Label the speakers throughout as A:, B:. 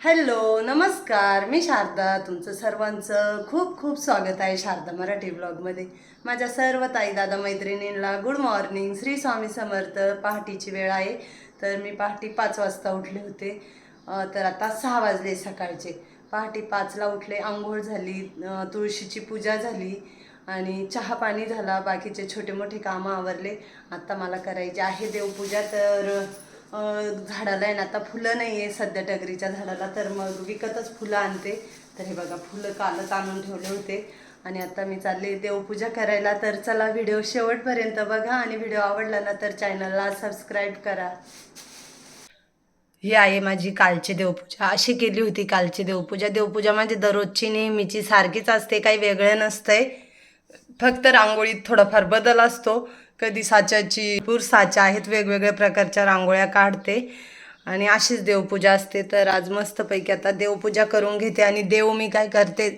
A: Hello नमस्कार. मी शारदा तुमचं सर्वांचं खूप खूप स्वागत आहे शारदा मराठी ब्लॉगमध्ये. माझ्या सर्व ताई दादा मैत्रिणींना गुड मॉर्निंग श्री स्वामी समर्थ पहाटेची वेळ आहे. तर मी पहाटे पाच वाजता उठले होते. तर आता सहा वाजले सकाळचे. पहाटे पाचला उठले आंघोळ झाली तुळशीची पूजा झाली आणि चहा पाणी झाला. बाकीचे छोटे मोठे कामं आवरले. आता मला करायचे आहे देवपूजा तर झाडाला आहे ना आता फुलं नाही आहे सध्या टगरीच्या झाडाला तर मग विकतच फुलं आणते. तर हे बघा फुलं कालच आणून ठेवले होते. आणि आता मी चालले देवपूजा करायला तर चला व्हिडिओ शेवटपर्यंत बघा. आणि व्हिडिओ आवडला ना तर चॅनलला सबस्क्राईब करा. ही आहे माझी कालची देवपूजा. अशी केली होती कालची देवपूजा. देवपूजा माझी दररोजची नेहमीची सारखीच असते काही वेगळं नसतंय. फक्त रांगोळीत थोडाफार बदल असतो. कधी साच्याची पूर साच्या आहेत वेगवेगळ्या प्रकारच्या रांगोळ्या काढते. आणि अशीच देवपूजा असते. तर आज मस्तपैकी आता देवपूजा करून घेते आणि देव मी काय करते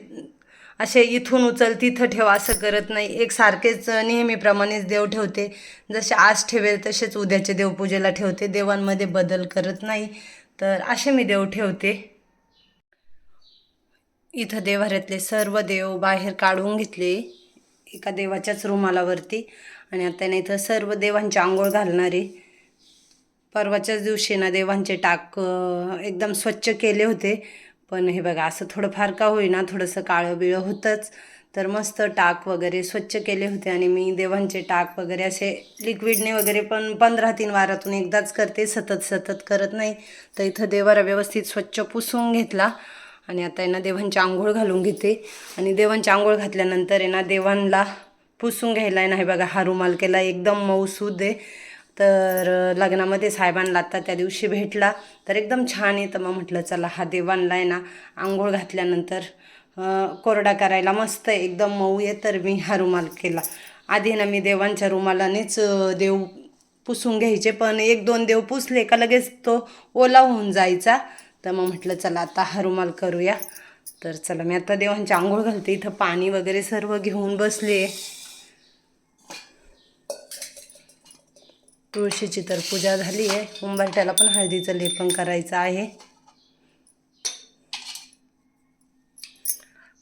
A: असे इथून उचल तिथं ठेवा असं करत नाही. एक सारखेच नेहमीप्रमाणेच देव ठेवते. जसे आज ठेवेल तसेच उद्याच्या देवपूजेला ठेवते. देवांमध्ये बदल करत नाही. तर असे मी देव ठेवते. इथं देवाऱ्यातले सर्व देव बाहेर काढून घेतले. एका देवाच्याच रुमालावरती. आणि आता नाही इथं सर्व देवांची आंघोळ घालणारे. परवाच्याच दिवशी ना देवांचे टाक एकदम स्वच्छ केले होते. पण हे बघा असं थोडंफार का होईना थोडंसं काळं बिळं होतंच. तर मस्त टाक वगैरे स्वच्छ केले होते आणि मी देवांचे टाक वगैरे असे लिक्विडने वगैरे पण पंधरा तीन वारातून एकदाच करते सतत सतत करत नाही. तर इथं देवारा व्यवस्थित स्वच्छ पुसून घेतला आणि आता आहे ना देवांची आंघोळ घालून घेते. आणि देवांची आंघोळ घातल्यानंतर आहे ना देवांना पुसून घ्यायला आहे ना हे बघा. हा रुमाल केला एकदम मऊसूद आहे. तर लग्नामध्ये साहेबांना आता त्या दिवशी भेटला. तर एकदम छान आहे तर मग म्हटलं चला हा देवांना आहे ना. आंघोळ घातल्यानंतर कोरडा करायला मस्त आहे. एकदम मऊ आहे. तर मी हा रुमाल केला. आधी ना मी देवांच्या रुमालानेच देव पुसून घ्यायचे पण एक दोन देव पुसले का लगेच तो ओला होऊन जायचा. तर मग म्हटलं चला आता हा रुमाल करूया. तर चला मी आता देवांची आंघोळ घालते. इथं पाणी वगैरे सर्व घेऊन बसले तुळशीची तर पूजा झाली आहे. उंबरट्याला पण हळदीचं लेपन करायचं आहे.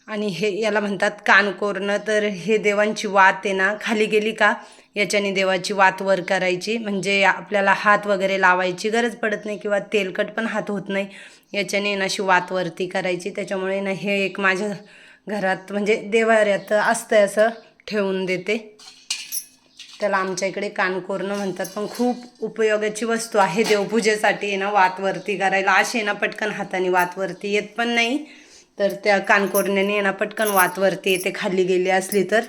A: आणि हे याला म्हणतात कानकोरणं तर हे देवांची वात आहे ना खाली गेली का? याच्याने देवाची वात वर करायची. म्हणजे आपल्याला हात वगैरे लावायची गरज पडत नाही किंवा तेलकट पण हात होत नाही. याच्याने ना अशी वात वरती करायची. त्याच्यामुळे ना हे एक माझ्या घरात म्हणजे देवाऱ्यात असतं असं ठेवून देते. त्याला आमच्या इकडे कानकोरणं म्हणतात. पण खूप उपयोगाची वस्तू आहे देवपूजेसाठी आहे ना वातवरती करायला. असे ना पटकन हाताने वातवरती येत पण नाही. तर त्या कानकोरण्याने ना पटकन वातवरती येते खाली गेली असली तर.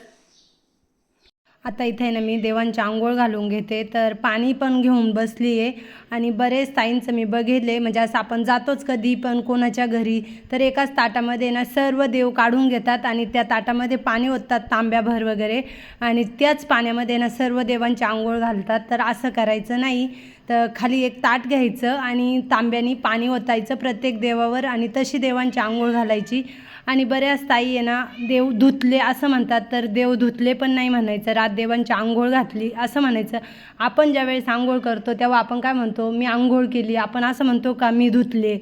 A: आता इथे ना मी देवांची आंघोळ घालून घेते. तर पाणी पण घेऊन बसली आहे आणि बरेच ताईंचं मी बघितले म्हणजे असं आपण जातोच कधी पण कोणाच्या घरी. तर एकाच ताटामध्ये ना सर्व देव काढून घेतात आणि त्या ताटामध्ये पाणी ओततात तांब्याभर वगैरे. आणि त्याच पाण्यामध्ये ना सर्व देवांची आंघोळ घालतात. तर असं करायचं नाही. तर खाली एक ताट घ्यायचं आणि तांब्यानी पाणी ओतायचं प्रत्येक देवावर आणि तशी देवांची आंघोळ घालायची. आणि बऱ्याच ताई आहे ना देव धुतले असं म्हणतात तर देव धुतले पण नाही म्हणायचं. रात देवांची आंघोळ घातली असं म्हणायचं. आपण ज्यावेळेस आंघोळ करतो तेव्हा आपण काय म्हणतो? मी आंघोळ केली आपण असं म्हणतो का मी धुतले?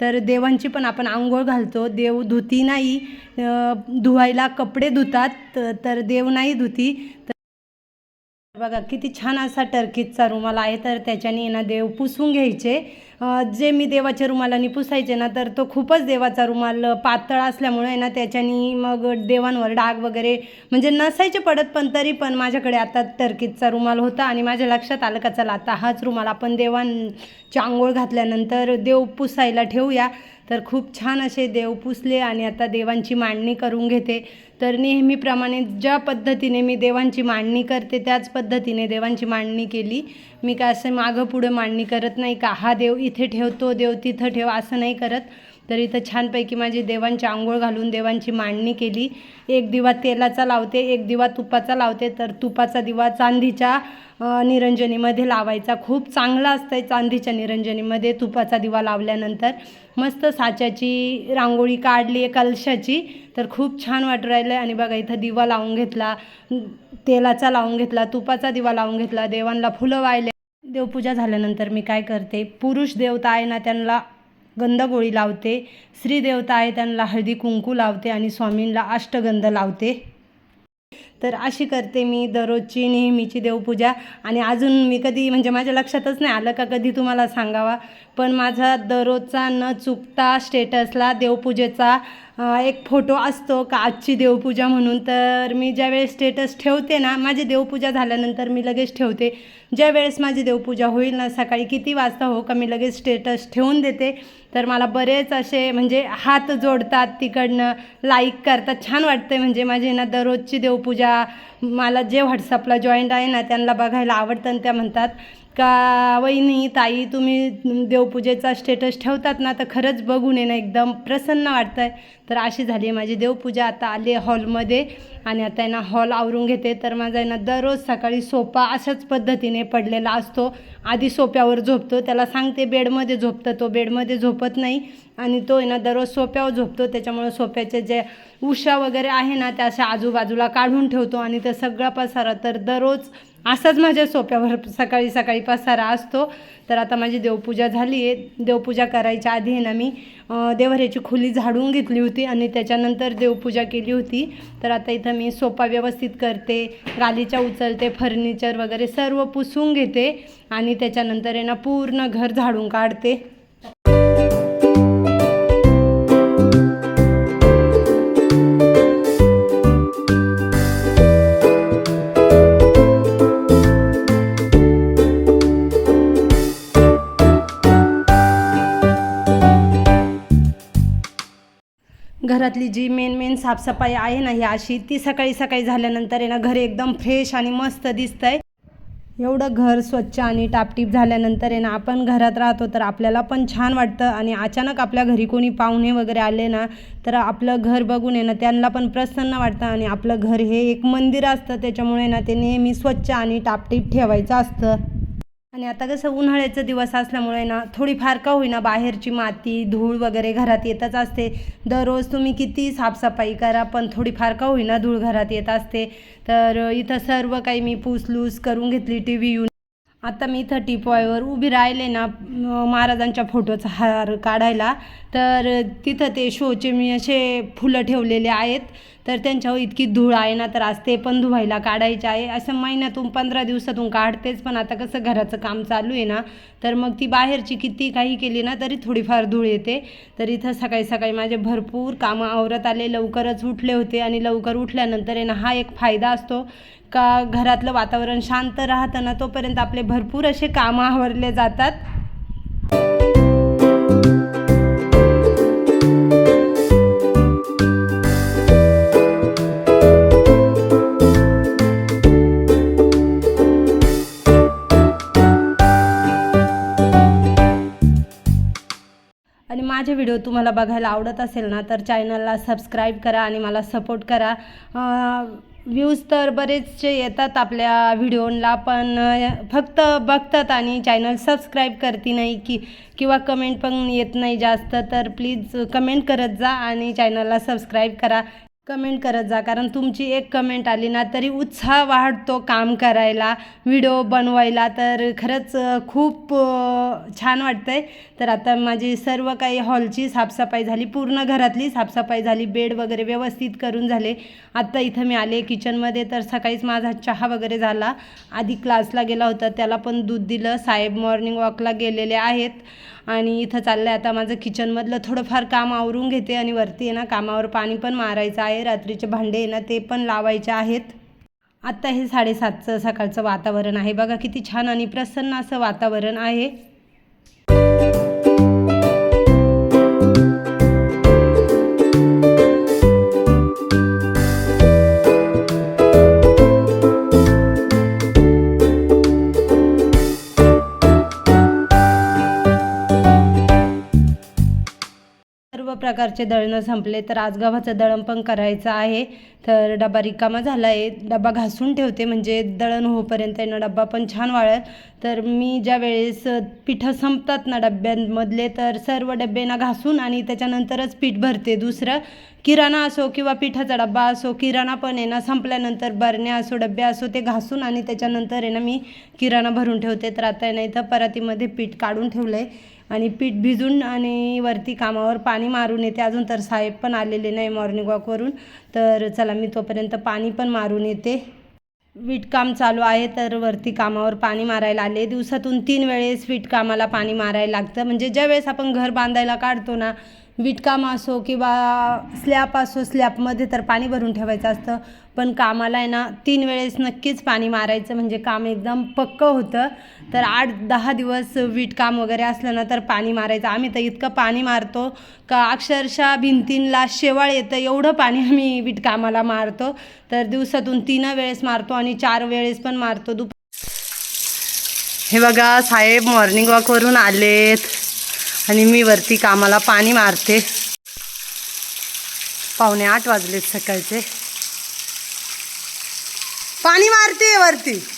A: तर देवांची पण आपण आंघोळ घालतो. देव धुती नाही धुवायला कपडे धुतात तर देव नाही धुती. तर बघा किती छान असा टर्कीजचा रुमाल आहे. तर त्याच्याने ना देव पुसून घ्यायचे. जे मी देवाच्या रुमालाने पुसायचे ना तर तो खूपच देवाचा रुमाल पातळ असल्यामुळे ना त्याच्यानी मग देवांवर डाग वगैरे म्हणजे नसायचे पडत पण तरी पण माझ्याकडे आता टर्कीजचा रुमाल होता आणि माझ्या लक्षात आलं का चला आता हाच रुमाल आपण देवांची आंघोळ घातल्यानंतर देव पुसायला ठेवूया. तर खूप छान असे देव पुसले आणि आता देवांची मांडणी करून घेते. तर नेहमीप्रमाणे ज्या पद्धतीने मी देवांची मांडणी करते त्याच पद्धतीने देवांची मांडणी केली. मी काय असं मागं पुढं मांडणी करत नाही का हा देव इथे ठेवतो देव तिथं ठेव असं नाही करत. तर इथं छानपैकी माझी देवांची आंघोळ घालून देवांची मांडणी केली. एक दिवा तेलाचा लावते एक दिवा तुपाचा लावते. तर तुपाचा दिवा चांदीच्या निरंजनीमध्ये लावायचा. खूप चांगला असतं चांदीच्या निरंजनीमध्ये तुपाचा दिवा लावल्यानंतर. मस्त साच्याची रांगोळी काढली आहे कलशाची. तर खूप छान वाटू राहिलं आहे आणि बघा इथं दिवा लावून घेतला तेलाचा लावून घेतला तुपाचा दिवा लावून घेतला देवांना फुलं वाहिले. देवपूजा झाल्यानंतर मी काय करते पुरुष देवता आहे ना त्यांना गंधगोळी लावते. श्रीदेवता आहे त्यांना हळदी कुंकू लावते आणि स्वामींना अष्टगंध लावते. तर अशी करते मी दररोजची नेहमीची देवपूजा. आणि अजून मी कधी म्हणजे माझ्या लक्षातच नाही आलं का कधी तुम्हाला सांगावा. पण माझा दररोजचा न चुकता स्टेटसला देवपूजेचा एक फोटो असतो का आजची देवपूजा म्हणून. तर मी ज्यावेळेस स्टेटस ठेवते ना माझी देवपूजा झाल्यानंतर मी लगेच ठेवते. ज्या वेळेस माझी देवपूजा होईल ना सकाळी किती वाजता हो का मी लगेच स्टेटस ठेवून देते. तर मला बरेच असे म्हणजे हात जोडतात तिकडनं लाईक करतात. छान वाटते म्हणजे माझी ना दररोजची देवपूजा. मला जे व्हॉट्सअपला जॉईंट आहे ना त्यांना बघायला आवडतं आणि त्या म्हणतात का वहिनी ताई तुम्ही देवपूजेचा स्टेटस ठेवतात ना तर खरंच बघून येणं एकदम प्रसन्न वाटतं आहे तर अशी झाली माझी देवपूजा. आता आली आहे हॉलमध्ये आणि आता आहे ना हॉल आवरून घेते. तर माझा आहे ना दररोज सकाळी सोफा अशाच पद्धतीने पडलेला असतो. आधी सोप्यावर झोपतो. त्याला सांगते बेडमध्ये झोपतं तो. बेडमध्ये झोपत नाही आणि तो आहे ना दररोज सोप्यावर झोपतो. त्याच्यामुळे सोप्याचे जे उषा वगैरे आहे ना त्या अशा आजूबाजूला काढून ठेवतो आणि ते सगळा पसारा तर दररोज असाच माझ्या सोप्यावर सकाळी सकाळी पसारा असतो. तर आता माझी देवपूजा झाली आहे देवपूजा करायच्या आधी ना मी देवऱ्याची खोली झाडून घेतली होती आणि त्याच्यानंतर देवपूजा केली होती. तर आता इथं मी सोपा व्यवस्थित करते. गालीच्या उचलते फर्निचर वगैरे सर्व पुसून घेते आणि त्याच्यानंतर आहे ना पूर्ण घर झाडून काढते. घरातली जी मेन मेन साफसफाई आहे ना ही अशी ती सकाळी सकाळी झाल्यानंतर आहे ना घर एकदम फ्रेश आणि मस्त दिसतंय. एवढं घर स्वच्छ आणि टापटीप झाल्यानंतर आहे ना आपण घरात राहतो तर आपल्याला पण छान वाटतं आणि अचानक आपल्या घरी कोणी पाहुणे वगैरे आले ना तर आपलं घर बघून आहे ना त्यांना पण प्रसन्न वाटतं आणि आपलं घर हे एक मंदिर असतं त्याच्यामुळे ना ते नेहमी स्वच्छ आणि टापटीप ठेवायचं असतं. आणि आता कसं उन्हाळ्याचा दिवस असल्यामुळे ना थोडीफार का होईना बाहेरची माती धूळ वगैरे घरात येतच असते. दररोज तुम्ही किती साफसफाई करा पण थोडीफार का होईना धूळ घरात येत असते. तर इथं सर्व काही मी पुसलूस करून घेतली टी व्ही आता मी इथं पॉयवर उभी राहिले ना महाराजांच्या फोटोचा हार काढायला. तर तिथं ते शोचे मी असे फुलं ठेवलेले आहेत. तर त्यांच्यावर इतकी धूळ आहे ना तर आज ते पण धुवायला काढायचे आहे. असं महिन्यातून पंधरा दिवसातून काढतेच पण आता कसं घराचं काम चालू आहे ना तर मग ती बाहेरची किती काही केली ना तरी थोडीफार धूळ येते. तर इथं सकाळी सकाळी माझे भरपूर कामं आवरत आले लवकरच उठले होते. आणि लवकर उठल्यानंतर आहे ना हा एक फायदा असतो का घरातलं वातावरण शांत राहतं ना तोपर्यंत आपले भरपूर असे कामं आवरले जातात. आणि माझे व्हिडिओ तुम्हाला बघायला आवडत असेल ना तर चॅनलला सबस्क्राईब करा आणि मला सपोर्ट करा. व्ह्यूज तर बरेचसे येतात आपल्या व्हिडिओला पण फक्त बघतात आणि चॅनल सबस्क्राईब करते नाही की किंवा कमेंट पण येत नाही जास्त तर प्लीज कमेंट करत जा आणि चॅनलला सबस्क्राईब करा. कमेंट करत जा कारण तुमची एक कमेंट आली ना तरी उत्साह वाढतो काम करायला व्हिडिओ बनवायला. तर खरंच खूप छान वाटतं आहे तर आता माझी सर्व काही हॉलची साफसफाई झाली पूर्ण घरातली साफसफाई झाली बेड वगैरे व्यवस्थित करून झाले. आत्ता इथं मी आले किचनमध्ये तर सकाळीच माझा चहा वगैरे झाला. आधी क्लासला गेला होता त्याला पण दूध दिलं. साहेब मॉर्निंग वॉकला गेलेले आहेत. आणि इथं चाललं आहे आता माझं किचनमधलं थोडंफार काम आवरून घेते आणि वरती आहे ना कामावर पाणी पण मारायचं आहे. रात्रीचे भांडे आहे ना ते पण लावायचे आहेत. आत्ता हे साडेसातचं सकाळचं वातावरण आहे. बघा किती छान आणि प्रसन्न असं वातावरण आहे. प्रकारचे दळणं संपले तर आज गव्हाचं दळण पण करायचं आहे. तर डबा रिकामा झाला आहे डबा घासून ठेवते म्हणजे दळण होईपर्यंत आहे ना डबा पण छान वाळेल. तर मी ज्या वेळेस पिठं संपतात ना डब्यांमधले तर सर्व डबे ना घासून आणि त्याच्यानंतरच पीठ भरते. दुसरं किराणा असो किंवा पिठाचा डब्बा असो किराणा पण आहे ना संपल्यानंतर बरण्या असो डबे असो ते घासून आणि त्याच्यानंतर आहे ना मी किराणा भरून ठेवते. तर आता नाही तर परातीमध्ये पीठ काढून ठेवलं आहे आणि पीठ भिजून आणि वरती कामावर पाणी मारून येते. अजून तर साहेब पण आलेले नाही मॉर्निंग वॉकवरून तर चला मी तोपर्यंत पाणी पण मारून येते. विटकाम चालू आहे तर वरती कामावर पाणी मारायला आले. दिवसातून तीन वेळेस विटकामाला पाणी मारायला लागतं. म्हणजे ज्या वेळेस आपण घर बांधायला काढतो ना विटकाम असो किंवा स्लॅब असो स्लॅबमध्ये तर पाणी भरून ठेवायचं असतं. पण कामाला आहे ना तीन वेळेस नक्कीच पाणी मारायचं म्हणजे काम एकदम पक्कं होतं. तर आठ दहा दिवस विटकाम वगैरे असलं ना तर पाणी मारायचं. आम्ही तर इतकं पाणी मारतो का अक्षरशः भिंतींला शेवाळ येतं एवढं पाणी आम्ही विटकामाला मारतो. तर दिवसातून तीन वेळेस मारतो आणि चार वेळेस पण मारतो. दुप हे बघा साहेब मॉर्निंग वॉकवरून आलेत. आणि मी वरती कामाला पाणी मारते. पावणे आठ वाजलेत सकाळचे. पाणी मारते वरती.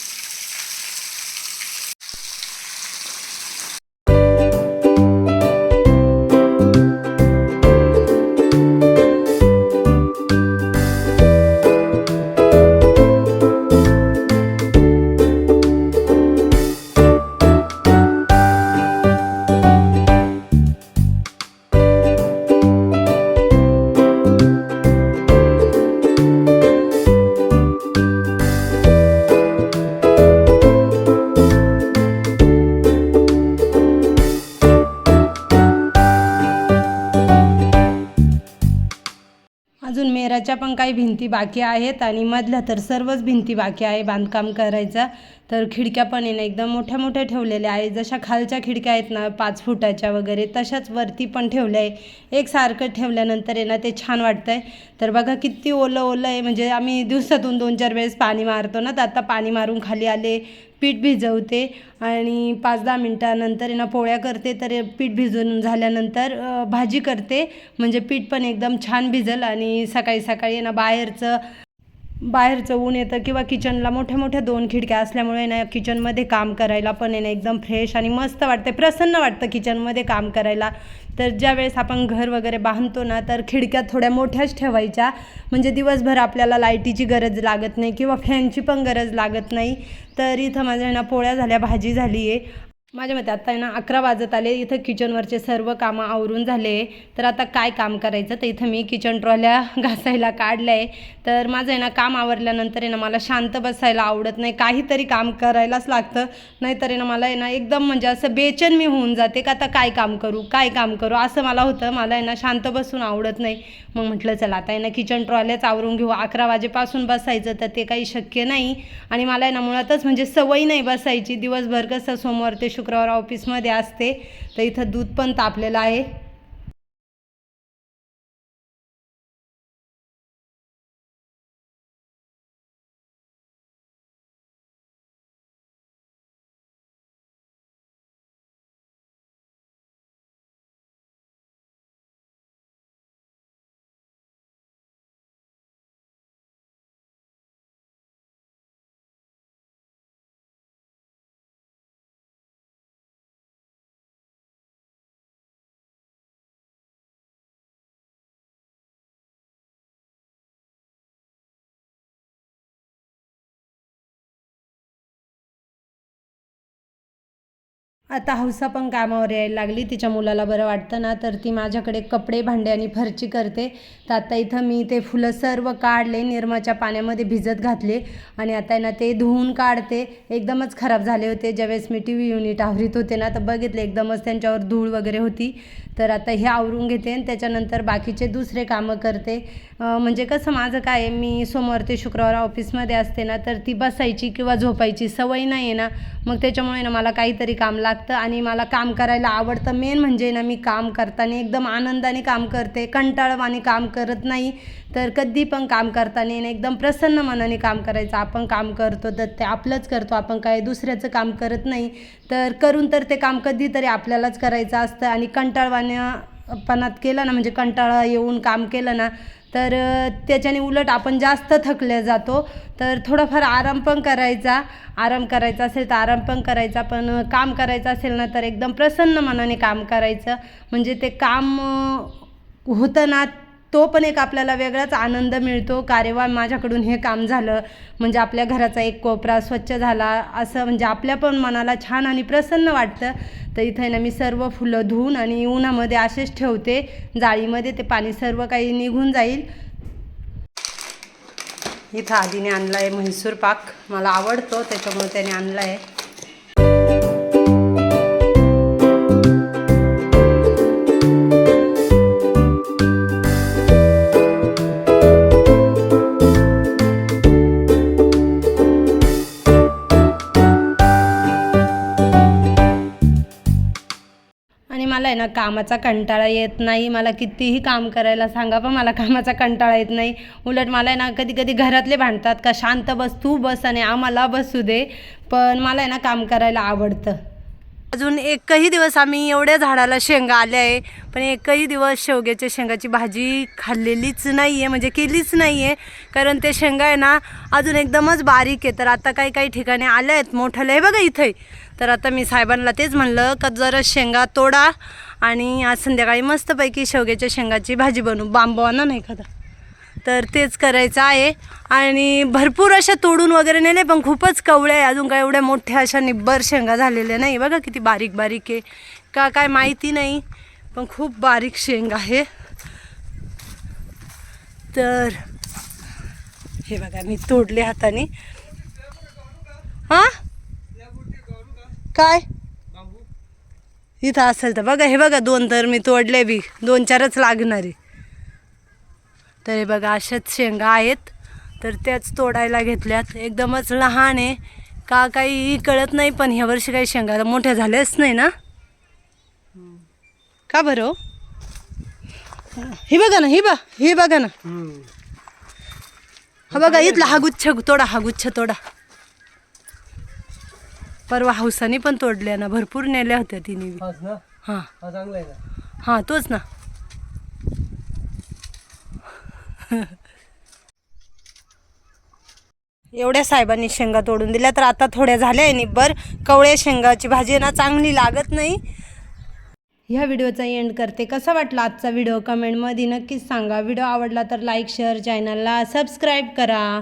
A: काही भिंती बाकी आहेत आणि मधल्या तर सर्वच भिंती बाकी आहे बांधकाम करायचा. तर खिडक्या पण आहे ना एकदम मोठ्या मोठ्या ठेवलेल्या आहे जशा खालच्या खिडक्या आहेत ना पाच फुटाच्या वगैरे तशाच वरती पण ठेवल्या. आहे एकसारखं ठेवल्यानंतर आहे ना ते छान वाटतं आहे तर बघा किती ओलं ओलं आहे. म्हणजे आम्ही दिवसातून दोन चार वेळेस पाणी मारतो ना तर आता पाणी मारून खाली आले. पीठ भिजवते आणि पाच दहा मिनटानंतर आहे ना पोळ्या करते तर पीठ भिजवून झाल्यानंतर भाजी करते. म्हणजे पीठ पण एकदम छान भिजल आणि सकाळी सकाळी आहे ना बाहेरचं बाहेरचं ऊन येतं किंवा किचनला मोठ्या मोठ्या दोन खिडक्या असल्यामुळे ना किचनमध्ये काम करायला पण आहे ना एकदम फ्रेश आणि मस्त वाटते प्रसन्न वाटतं किचनमध्ये काम करायला. तर ज्या वेळेस आपण घर वगैरे बांधतो ना तर खिडक्या थोड्या मोठ्याच ठेवायच्या. म्हणजे दिवसभर आपल्याला लाईटीची गरज लागत नाही किंवा फॅनची पण गरज लागत नाही. तर इथं माझ्या ना पोळ्या झाल्या भाजी झाली आहे माझ्या मते आता आहे ना अकरा वाजत आले इथं किचनवरचे सर्व कामं आवरून झाले. तर आता काय काम करायचं? तर इथं मी किचन ट्रॉल्या घासायला काढलं आहे तर माझं आहे ना काम आवरल्यानंतर आहे ना मला शांत बसायला आवडत नाही. काहीतरी काम करायलाच लागतं. नाहीतर आहे ना मला आहे ना एकदम म्हणजे असं बेचन मी होऊन जाते का आता काय काम करू काय काम करू? असं मला होतं. मला आहे ना शांत बसून आवडत नाही. मग म्हटलं चला आता आहे ना किचन ट्रॉल्याच आवरून घेऊ. अकरा वाजेपासून बसायचं तर ते काही शक्य नाही. आणि मला आहे ना मुळातच म्हणजे सवय नाही बसायची. दिवसभर कसं सोमवार ते शुक्रवार ऑफिसमध्ये असते. तर इथं दूध पण तापलेलं आहे. आता हौसा पण कामावर यायला लागली. तिच्या मुलाला बरं वाटतं ना तर ती माझ्याकडे कपडे भांडे आणि फरची करते. तर आता इथं मी ते फुलं सर्व काढले निरमाच्या पाण्यामध्ये भिजत घातले आणि आता आहे ना ते धुवून काढते. एकदमच खराब झाले होते. ज्यावेळेस मी टी व्ही युनिट आवरीत होते ना तर बघितले एकदमच त्यांच्यावर धूळ वगैरे होती. तर आता हे आवरून घेते आणि त्याच्यानंतर बाकीचे दुसरे कामं करते. म्हणजे कसं माझं काय मी सोमवार ते शुक्रवार ऑफिसमध्ये असते ना तर ती बसायची किंवा झोपायची सवय नाही आहे ना. मग त्याच्यामुळे ना मला काहीतरी काम लागतं आणि मला काम करायला आवडतं. मेन म्हणजे ना मी काम करताना एकदम आनंदाने काम करते कंटाळवाने काम करत नाही. तर कधी पण काम करताना ना एकदम प्रसन्न मनाने काम करायचं. आपण काम करतो तर ते आपलंच करतो. आपण काय दुसऱ्याचं काम करत नाही. तर करून तर ते काम कधीतरी आपल्यालाच करायचं असतं आणि कंटाळवाण्यापणात केलं ना म्हणजे कंटाळा येऊन काम केलं ना तर त्याच्याने उलट आपण जास्त थकले जातो. तर थोडाफार आराम पण करायचा. आराम करायचा असेल तर आराम पण करायचा. पण काम करायचं असेल ना तर एकदम प्रसन्न मनाने काम करायचं. म्हणजे ते काम होतं ना तो पण एक आपल्याला वेगळाच आनंद मिळतो. का रे वा माझ्याकडून हे काम झालं. म्हणजे आपल्या घराचा एक कोपरा स्वच्छ झाला. असं म्हणजे आपल्या पण मनाला छान आणि प्रसन्न वाटतं. तर इथे ना मी सर्व फुलं धुवून आणि उन्हामध्ये असेच ठेवते. जाळीमध्ये ते पाणी सर्व काही निघून जाईल. इथं आधीने आणला आहे म्हैसूर पाक. मला आवडतो त्याच्यामुळे त्याने आणला आहे ना कामाचा कंटाळा येत नाही. मला कितीही काम करायला सांगा पण मला कामाचा कंटाळा येत नाही. उलट मला आहे ना कधी कधी घरातले भांडतात का शांत बस तू बस आणि आम्हाला बसू दे. पण मला आहे ना काम करायला आवडतं. अजून एकही दिवस आम्ही एवढ्या झाडाला शेंगा आल्या आहे पण एकही दिवस शेवग्याच्या शेंगाची भाजी खाल्लेलीच नाही आहे म्हणजे केलीच नाही आहे कारण ते शेंगा आहे ना अजून एकदमच बारीक आहे. तर आता काही काही ठिकाणी आल्या आहेत मोठ्याला आहे बघा इथे तर आता मी साहेबांना तेच म्हणलं का जरा शेंगा तोडा. आणि आज संध्याकाळी मस्तपैकी शेवग्याच्या शेंगाची भाजी बनवू. बांबू नाही एखादा. तर तेच करायचं आहे. आणि भरपूर अशा तोडून वगैरे नेले पण खूपच कवळे आहे. अजून काय एवढ्या मोठ्या अशा निब्बर शेंगा झालेल्या नाही. बघा किती बारीक बारीक आहे. का काय माहिती नाही पण खूप बारीक शेंग आहे. तर हे बघा मी तोडले हाताने. हां? काय? इथं असेल तर बघा हे बघा दोन तर मी तोडले बी. दोन चारच लागणार आहे. तर हे बघा अशाच शेंगा आहेत. तर त्याच तोडायला घेतल्यात. एकदमच लहान आहे. का काही कळत नाही पण ह्या वर्षी काही शेंगा मोठ्या झाल्याच नाही ना? का बरं हो? हे बघा ना ही बा हे बघा ना. हा बघा इथला हा गुच्छ तोडा हा गुच्छ तोडा. परवा हौसाने पण तोडल्या ना भरपूर नेल्या होत्या तिने. हां.
B: हा
A: हां तोच ना. एवढ्या साहेबांनी शेंगा तोडून दिल्या तर आता थोड्या झाल्या आहे निब्बर. कवळ्या शेंगाची भाजी ना चांगली लागत नाही. ह्या व्हिडिओचा एंड करते. कसा वाटला आजचा व्हिडिओ? कमेंटमध्ये नक्कीच सांगा. व्हिडिओ आवडला तर लाईक शेअर चॅनलला सबस्क्राईब करा.